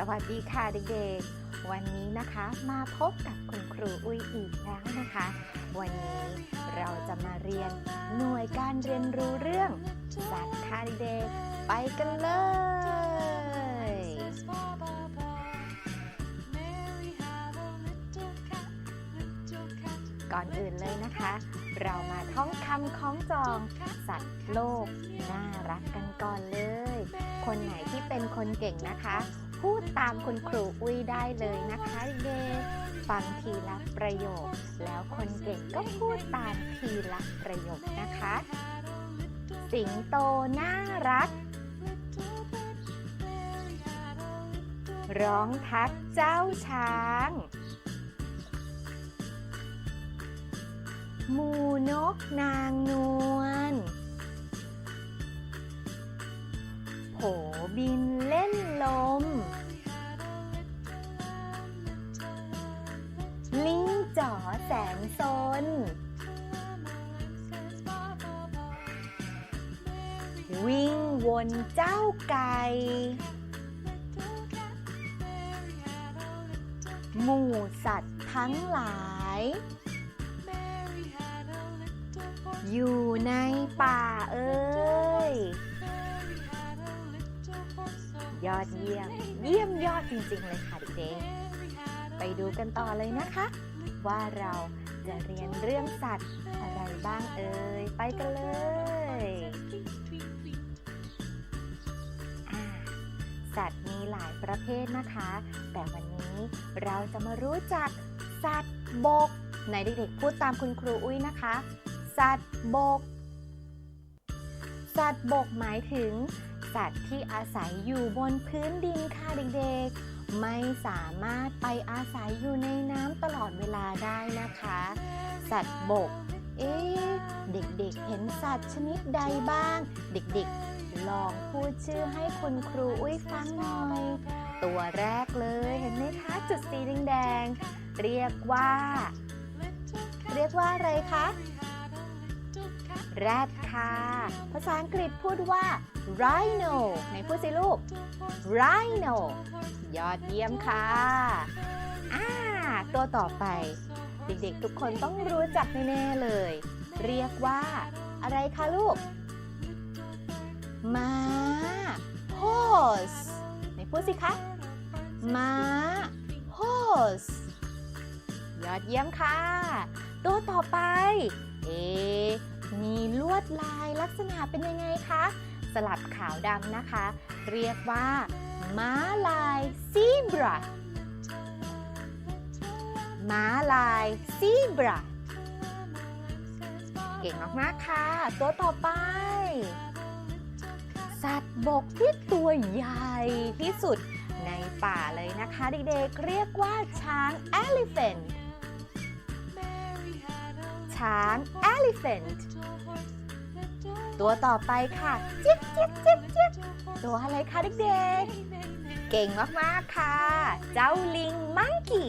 สวัสดีค่ะเด็กๆ วันนี้นะคะมาพบกับคุณครูอุ้ยอีกแล้วนะคะ วันนี้เราจะมาเรียนหน่วยการเรียนรู้เรื่องสัตว์ค่ะเด็กๆไปกันเลยก่อนอื่นเลยนะคะ เรามาท่องคำคล้องจอง สัตว์โลก น่ารักกันก่อนเลย คนไหนที่เป็นคนเก่งนะคะ พูดตามคุณครูอุ้ยได้เลยนะคะเด็กฟังทีละประโยค แล้วคนเก่งก็พูดตามทีละประโยคนะคะ สิงโตน่ารัก ร้องทักเจ้าช้างหมูนกนางนวล บินเล่นลม ลิงจ๋อแสนซนวิ่งวนเจ้าไก่หมู่สัตว์ทั้งหลาย อยู่ในป่าเอ้ย ยอดเยี่ยม เยี่ยมยอดจริง ๆ เลยค่ะเด็กๆไปดูกันต่อเลยนะคะ ว่าเราจะเรียนเรื่องสัตว์อะไรบ้างเอ่ย ไปกันเลยสัตว์มีหลายประเภทนะคะ แต่วันนี้เราจะมารู้จักสัตว์บกไหนเด็กๆพูดตามคุณครูอุ้ยนะคะ สัตว์บก สัตว์บกหมายถึง สัตว์ที่อาศัยอยู่บนพื้นดินค่ะเด็กๆ ไม่สามารถไปอาศัยอยู่ในน้ำตลอดเวลาได้นะคะ สัตว์บก เอ๊ะเด็กๆ เห็นสัตว์ชนิดใดบ้าง เด็กๆ ลองพูดชื่อให้คุณครูอุ้ยฟังหน่อย ตัวแรกเลยเห็นไหมคะจุดสีแดงๆ เรียกว่า เรียกว่าอะไรคะแรดค่ะ ภาษาอังกฤษพูดว่า rhino ไหนพูดสิลูก rhino ยอดเยี่ยมค่ะอ่าตัวต่อไป เด็กๆทุกคนต้องรู้จักแน่ๆเลย เรียกว่า อะไรคะลูกม้า horse ไหนพูดสิคะม้า horse ยอดเยี่ยมค่ะ ตัวต่อไป เอมีลวดลายลักษณะเป็นยังไงคะ สลับขาวดำนะคะ เรียกว่า ม้าลายซีบราม้าลายซีบราเก่งมาก ๆ ค่ะ ตัวต่อไป สัตว์บกที่ตัวใหญ่ที่สุดในป่าเลยนะคะเด็กๆเรียกว่าช้าง elephant ช้าง elephant ตัวต่อไปค่ะจิ๊บจิ๊บจิ๊บจิ๊บตัวอะไรคะเด็กๆ เก่งมากๆค่ะ เจ้าลิง monkey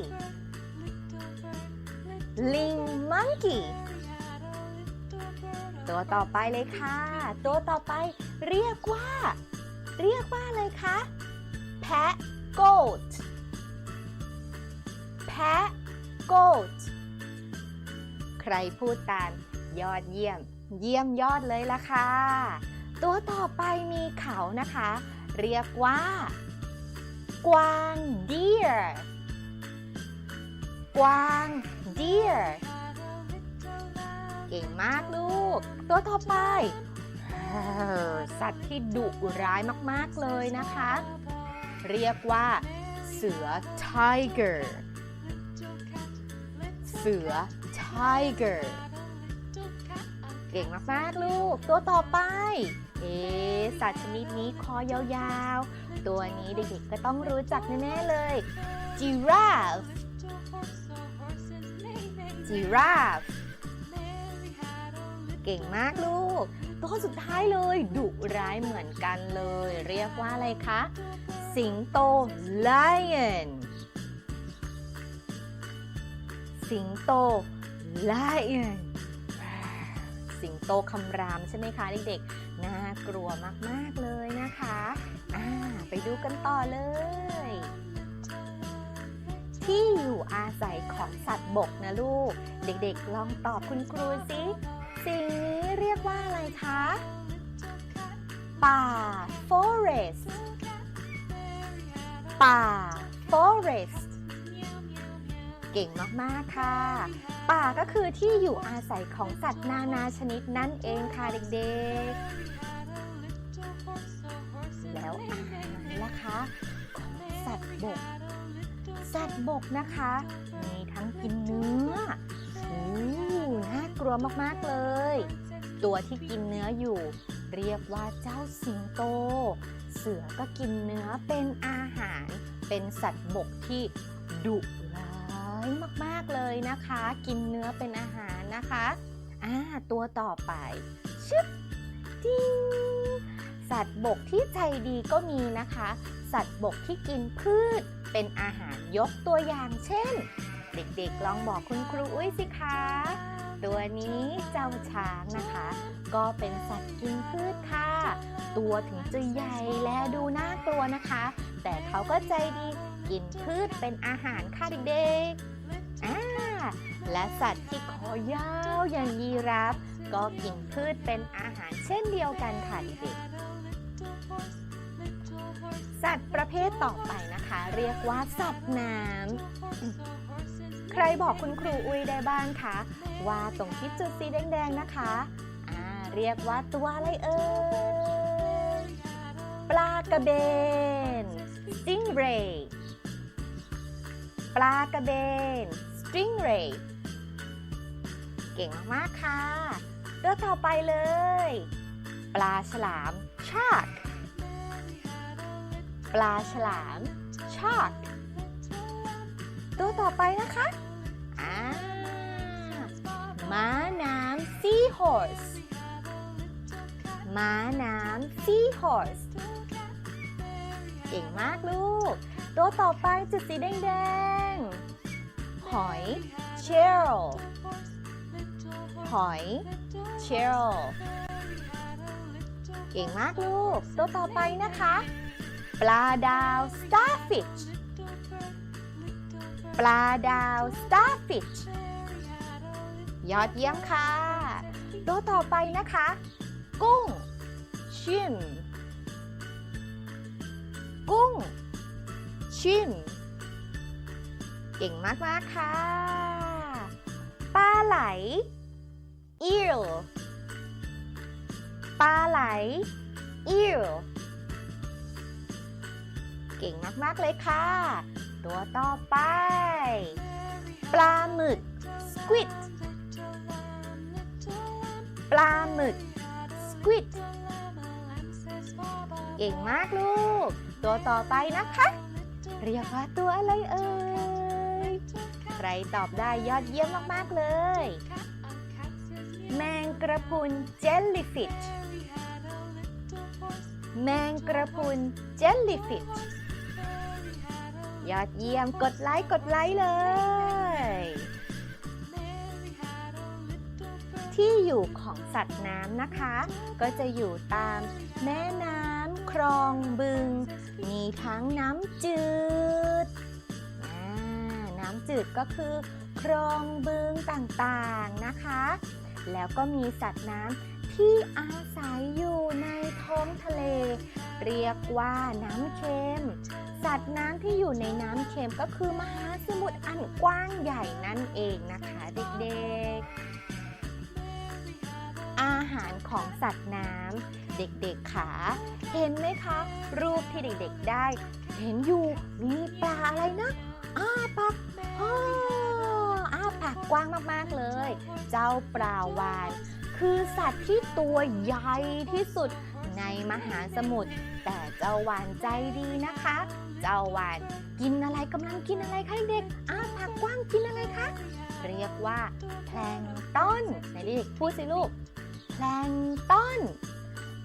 ลิง monkey ตัวต่อไปเลยค่ะ ตัวต่อไปเรียกว่า เรียกว่าอะไรคะ pet goat pet goat ใครพูดตามยอดเยี่ยม เยี่ยมยอดเลยล่ะค่ะ ตัวต่อไปมีเขานะคะ เรียกว่า กวาง deer กวาง deer เก่งมากลูก ตัวต่อไปสัตว์ที่ดุร้ายมากๆเลยนะคะ เรียกว่า เสือ tiger เสือ tiger เก่งมากๆลูก ตัวต่อไป เอ๊สัตว์ชนิดนี้คอยาวๆ ตัวนี้เด็กๆก็ต้องรู้จักแน่ๆเลย giraffe giraffe เก่งมากลูก ตัวสุดท้ายเลย ดุร้ายเหมือนกันเลย เรียกว่าอะไรคะ สิงโต lion สิงโต lion สิงโตคำรามใช่ไหมคะเด็กๆ น่ากลัวมากๆเลยนะคะอ่าไปดูกันต่อเลย ที่อยู่อาศัยของสัตว์บกนะลูก เด็กๆ ลองตอบคุณครูสิสิ่งนี้เรียกว่าอะไรคะ ป่า forest ป่า forest เก่งมากๆค่ะ ป่าก็คือที่อยู่อาศัยของสัตว์นานาชนิดนั่นเองค่ะเด็กๆ แล้วอาหารล่ะคะของสัตว์บก สัตว์บกนะคะมีทั้งกินเนื้ออู้น่ากลัวมากๆเลย ตัวที่กินเนื้ออยู่เรียกว่าเจ้าสิงโต เสือก็กินเนื้อเป็นอาหาร เป็นสัตว์บกที่ดุร้ายมากๆเลยนะคะ กินเนื้อเป็นอาหารนะคะอ่าตัวต่อไปชึบจิ้งสัตว์บกที่ใจดีก็มีนะคะ สัตว์บกที่กินพืชเป็นอาหารยกตัวอย่างเช่น เด็กๆลองบอกคุณครูอุ้ยสิคะตัวนี้เจ้าช้างนะคะ ก็เป็นสัตว์กินพืชค่ะ ตัวถึงจะใหญ่และดูน่ากลัวนะคะ แต่เขาก็ใจดีกินพืชเป็นอาหารค่ะเด็กๆอ่าและสัตว์ที่คอยาวอย่างยีราฟก็กินพืชเป็นอาหารเช่นเดียวกันค่ะเด็กๆสัตว์ประเภทต่อไปนะคะ เรียกว่าสัตว์น้ำใครบอกคุณครูอุ้ยได้บ้างคะว่าตรงที่จุดสีแดงๆนะคะอ่าเรียกว่าตัวอะไรเอ่ยปลากระเบน stingray ปลากระเบน stingray เก่งมากๆค่ะตัวต่อไปเลย ปลาฉลาม shark ปลาฉลาม shark ตัวต่อไปนะคะอ่าม้าน้ำ seahorse ม้าน้ำ seahorse เก่งมากลูก ตัวต่อไปจุดสีแดงๆ หอย shell หอย shell เก่งมากลูก ตัวต่อไปนะคะ ปลาดาว starfish ปลาดาว starfish ยอดเยี่ยมค่ะ ตัวต่อไปนะคะ กุ้ง shrimp กุ้ง shrimp เก่งมาก ๆ ค่ะ ปลาไหล eel ปลาไหล eel เก่งมาก ๆ เลยค่ะ ตัวต่อไป ปลาหมึก squid ปลาหมึก squid เก่งมากลูก ตัวต่อไปนะคะ เรียกว่าตัวอะไรเอ่ย ใครตอบได้ยอดเยี่ยมมากๆเลย แมงกระพุน jellyfish แมงกระพุน jellyfish ยอดเยี่ยมกดไลค์กดไลค์เลย ที่อยู่ของสัตว์น้ำนะคะ ก็จะอยู่ตามแม่น้ำคลองบึง มีทั้งน้ำจืด น้ำจืดก็คือคลองบึงต่างๆนะคะ แล้วก็มีสัตว์น้ำที่อาศัยอยู่ในท้องทะเล เรียกว่าน้ำเค็ม สัตว์น้ำที่อยู่ในน้ำเค็มก็คือมหาสมุทรอันกว้างใหญ่นั่นเองนะคะเด็กๆ อาหารของสัตว์น้ำ เด็กๆขาเห็นไหมคะ รูปที่เด็กๆได้ เห็นอยู่มีปลาอะไรนะอ้าปากอ้อาปากกว้างมากๆเลย เจ้าปลาวาฬคือสัตว์ที่ตัวใหญ่ที่สุดในมหาสมุทรแต่เจ้าวานใจดีนะคะ เจ้าวานกินอะไรกำลังกินอะไรคะเด็กอ้าปากกว้างกินอะไรคะเรียกว่าแพลงต้นไหนเด็กพูดสิลูกแพลงต้น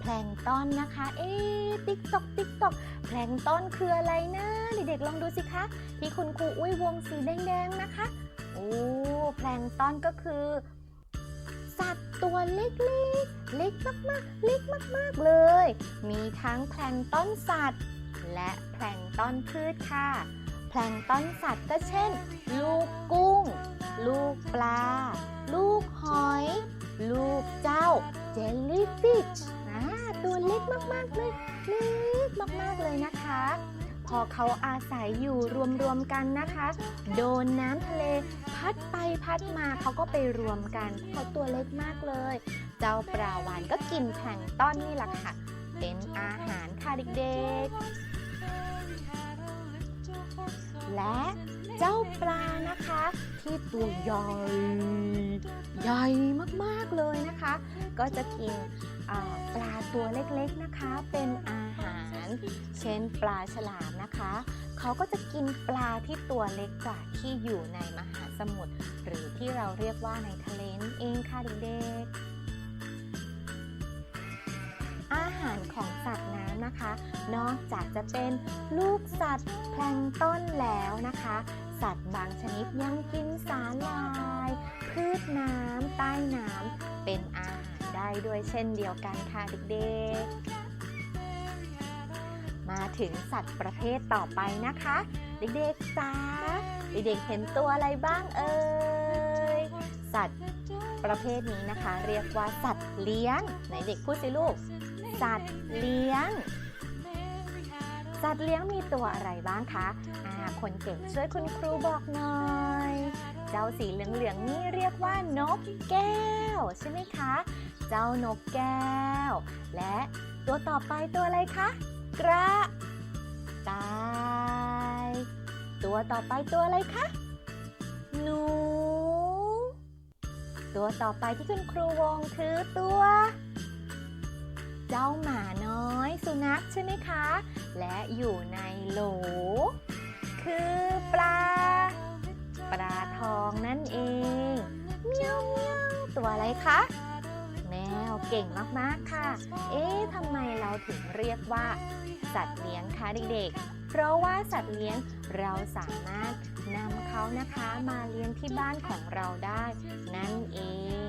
แพลงต้นนะคะ เอ๊ติ๊กตอกติ๊กตอกแพลงต้นคืออะไรนะเด็กๆลองดูสิคะ ที่คุณครูอุ้ยวงสีแดงๆนะคะ โอ้แพลงต้นก็คือ สัตว์ตัวเล็กๆ เล็กมากๆ เล็กมากๆเลย มีทั้งแพลงต้นสัตว์ และแพลงต้นพืชค่ะ แพลงต้นสัตว์ก็เช่น ลูกกุ้ง ลูกปลา ลูกหอย ลูกเจ้าเเล็กมากๆเลยเล็กมากๆเลยนะคะ พอเขาอาศัยอยู่รวมๆกันนะคะ โดนน้ำทะเลพัดไปพัดมาเขาก็ไปรวมกันเขาตัวเล็กมากเลย เจ้าปลาวานก็กินแพลงต้อนนี่แหละค่ะ เป็นอาหารค่ะเด็กๆ และเจ้าปลานะคะ ที่ตัวใหญ่ใหญ่มากๆเลยนะคะ ก็จะกิน ปลาตัวเล็กๆนะคะ เป็นอาหารเช่นปลาฉลามนะคะ เขาก็จะกินปลาที่ตัวเล็กกว่าที่อยู่ในมหาสมุทรหรือที่เราเรียกว่าในทะเลนั่นเองค่ะเด็กๆอาหารของสัตว์น้ำนะคะ นอกจากจะเป็นลูกสัตว์แพลงก์ต้นแล้วนะคะ สัตว์บางชนิดยังกินสาหร่าย พืชน้ำใต้น้ำเป็นอาหาร ได้ด้วยเช่นเดียวกันค่ะเด็กๆ มาถึงสัตว์ประเภทต่อไปนะคะ เด็กๆจ้าเด็กๆเห็นตัวอะไรบ้างเอ่ย สัตว์ประเภทนี้นะคะ เรียกว่าสัตว์เลี้ยง ไหนเด็กพูดสิลูก สัตว์เลี้ยง สัตว์เลี้ยงมีตัวอะไรบ้างคะอ่าคนเก่งช่วยคุณครูบอกหน่อย เจ้าสีเหลืองๆนี่เรียกว่านกแก้ว ใช่ไหมคะ เจ้านกแก้ว และตัวต่อไปตัวอะไรคะ กระต่าย ตัวต่อไปตัวอะไรคะ หนู ตัวต่อไปที่คุณครูวงคือตัว เจ้าหมาน้อยสุนัขใช่ไหมคะ และอยู่ในโหล คือปลา ปลาทองนั่นเองเมียวเมียวตัวอะไรคะ เก่งมากๆค่ะ เอ๊ะทำไมเราถึงเรียกว่า สัตว์เลี้ยงคะเด็กๆ เพราะว่าสัตว์เลี้ยงเราสามารถนำเขานะคะมาเลี้ยงที่บ้านของเราได้ นั่นเอง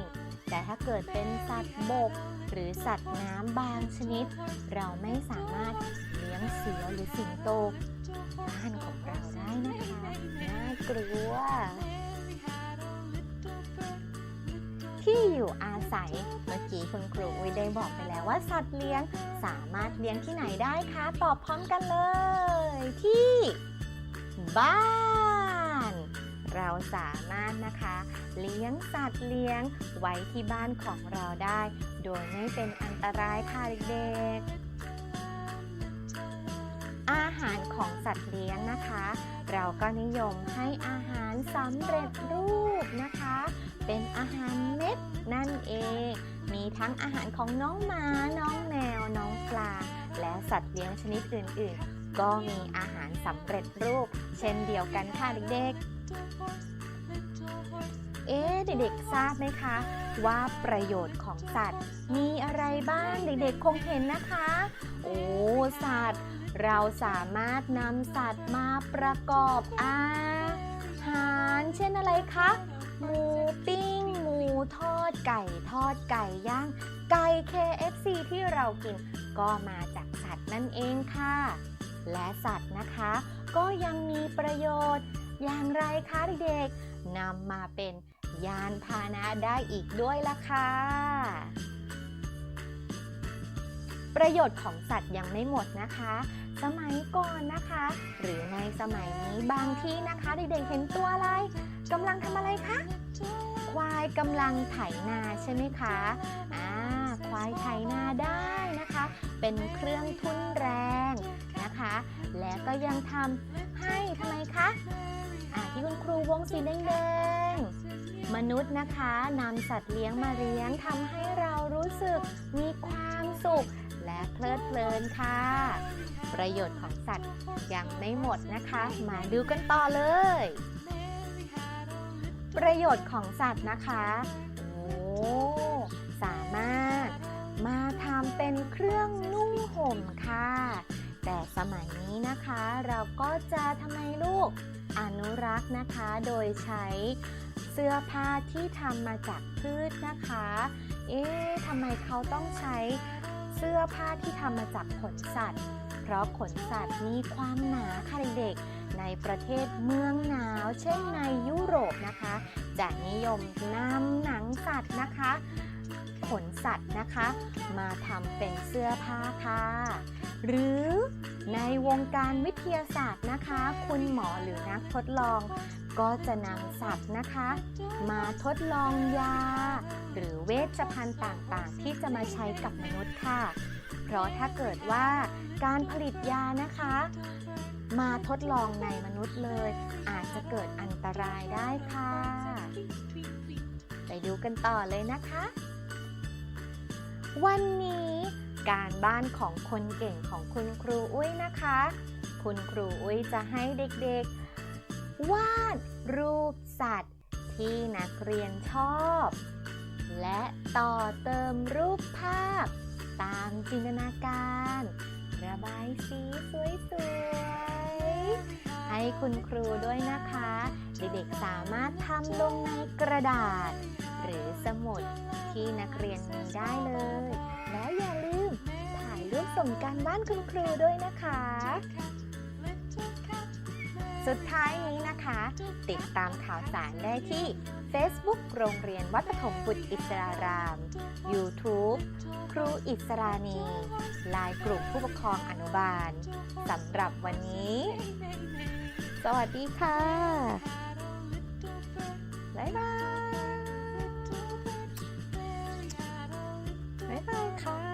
แต่ถ้าเกิดเป็นสัตว์บก หรือสัตว์น้ำบางชนิด เราไม่สามารถเลี้ยงเสือหรือสิงโตบ้านของเราได้นะคะน่ากลัวที่อยู่อาศัย กี้คุณครูวิได้บอกไปแล้วว่าสัตว์เลี้ยงสามารถเลี้ยงที่ไหนได้คะ ตอบพร้อมกันเลย ที่ บ้าน เราสามารถนะคะ เลี้ยงสัตว์เลี้ยงไว้ที่บ้านของเราได้ โดยไม่เป็นอันตรายค่ะเด็กๆอาหารของสัตว์เลี้ยงนะคะ เราก็นิยมให้อาหารสำเร็จรูปนะคะ เป็นอาหาร ทั้งอาหารของน้องหมา น้องแมว น้องปลา และสัตว์เลี้ยงชนิดอื่น ๆ ก็มีอาหารสำเร็จรูป เช่นเดียวกันค่ะเด็กๆ เอ๊ะเด็กๆ ทราบไหมคะ ว่าประโยชน์ของสัตว์ มีอะไรบ้างเด็กๆ คงเห็นนะคะ โอ้ สัตว์ เราสามารถนำสัตว์มาประกอบอาหาร เช่นอะไรคะ หมูปิ้ง หมูทอดไก่ อดไก่ย่าง ไก่ KFC ที่เรากิน ก็มาจากสัตว์นั่นเองค่ะ และสัตว์นะคะ ก็ยังมีประโยชน์ อย่างไรคะเด็กๆนำมาเป็นยานพาหนะได้อีกด้วยล่ะค่ะประโยชน์ของสัตว์ยังไม่หมดนะคะ สมัยก่อนนะคะ หรือในสมัยนี้บางที่นะคะเด็กๆเห็นตัวอะไรกำลังทำอะไรคะ ควายกำลังไถนาใช่ไหมคะอ่าควายไถนาได้นะคะ เป็นเครื่องทุ่นแรงนะคะ และก็ยังทำให้ทำไมคะอ่าที่คุณครูวงสีแดงๆมนุษย์นะคะนำสัตว์เลี้ยงมาเลี้ยงทำให้เรารู้สึกมีความสุข และเพลิดเพลินค่ะ ประโยชน์ของสัตว์ยังไม่หมดนะคะ มาดูกันต่อเลย ประโยชน์ของสัตว์นะคะโอ้สามารถมาทำเป็นเครื่องนุ่งห่มค่ะ แต่สมัยนี้นะคะเราก็จะทำไมลูกอนุรักษ์นะคะ โดยใช้เสื้อผ้าที่ทำมาจากพืชนะคะ เอ๊ะทำไมเขาต้องใช้เสื้อผ้าที่ทำมาจากขนสัตว์ เพราะขนสัตว์มีความหนาค่ะเด็กๆ ในประเทศเมืองหนาว เช่นในยุโรปนะคะ จะนิยมนำหนังสัตว์นะคะ ขนสัตว์นะคะ มาทำเป็นเสื้อผ้าค่ะ หรือในวงการวิทยาศาสตร์นะคะ คุณหมอหรือนักทดลอง ก็จะนำสัตว์นะคะ มาทดลองยา หรือเวชภัณฑ์ต่างๆ ที่จะมาใช้กับมนุษย์ค่ะ เพราะถ้าเกิดว่าการผลิตยานะคะ มาทดลองในมนุษย์เลย อาจจะเกิดอันตรายได้ค่ะ ไปดูกันต่อเลยนะคะ วันนี้การบ้านของคนเก่งของคุณครูอุ้ยนะคะ คุณครูอุ้ยจะให้เด็กๆ วาดรูปสัตว์ที่นักเรียนชอบ และต่อเติมรูปภาพ ตามจินตนาการ ระบายสีสวยๆ ให้คุณครูด้วยนะคะ เด็กๆสามารถทำลงในกระดาษ หรือสมุดที่นักเรียนมีได้เลย แล้วอย่าลืมถ่ายรูปส่งการบ้านคุณครูด้วยนะคะ สุดท้ายนี้นะคะ ติดตามข่าวสารได้ที่ Facebook โรงเรียนวัดปฐมบุตรอิสราราม YouTube ครูอิสรานีไลน์กลุ่มผู้ปกครองอนุบาล สำหรับวันนี้ สวัสดีค่ะ บ๊ายบาย บ๊ายบายค่ะ